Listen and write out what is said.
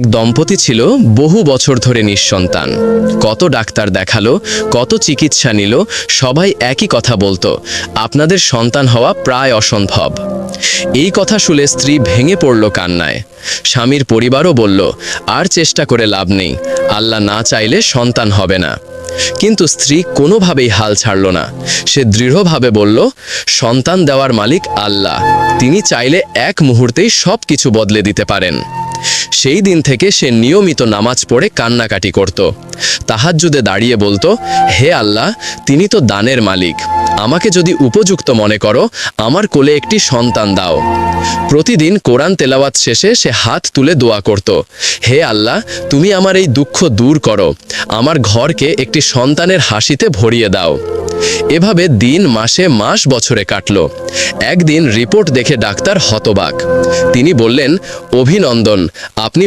এক দম্পতি ছিল বহু বছর ধরে নিঃসন্তান। কত ডাক্তার দেখাল, কত চিকিৎসা নিল, সবাই একই কথা বলতো, আপনাদের সন্তান হওয়া প্রায় অসম্ভব। এই কথা শুনে স্ত্রী ভেঙে পড়ল কান্নায়। স্বামীর পরিবারও বলল, আর চেষ্টা করে লাভ নেই, আল্লাহ না চাইলে সন্তান হবে না। কিন্তু স্ত্রী কোনোভাবেই হাল ছাড়ল না। সে দৃঢ়ভাবে বলল, সন্তান দেওয়ার মালিক আল্লাহ। তিনি চাইলে এক মুহূর্তেই সব কিছু বদলে দিতে পারেন। সেই দিন থেকে সে নিয়মিত নামাজ পড়ে কান্নাকাটি করত। তাহাজ্জুদে দাঁড়িয়ে বলতো, হে আল্লাহ, তিনি তো দানের মালিক। আমাকে যদি উপযুক্ত মনে করো, আমার কোলে একটি সন্তান দাও। প্রতিদিন কোরআন তেলাওয়াত শেষে সে হাত তুলে দোয়া করত, হে আল্লাহ, তুমি আমার এই দুঃখ দূর করো। আমার ঘরকে একটি সন্তানের হাসিতে ভরিয়ে দাও। এভাবে দিন, মাসে, মাস, বছরে কাটল। একদিন রিপোর্ট দেখে ডাক্তার হতবাক। তিনি বললেন, অভিনন্দন, আপনি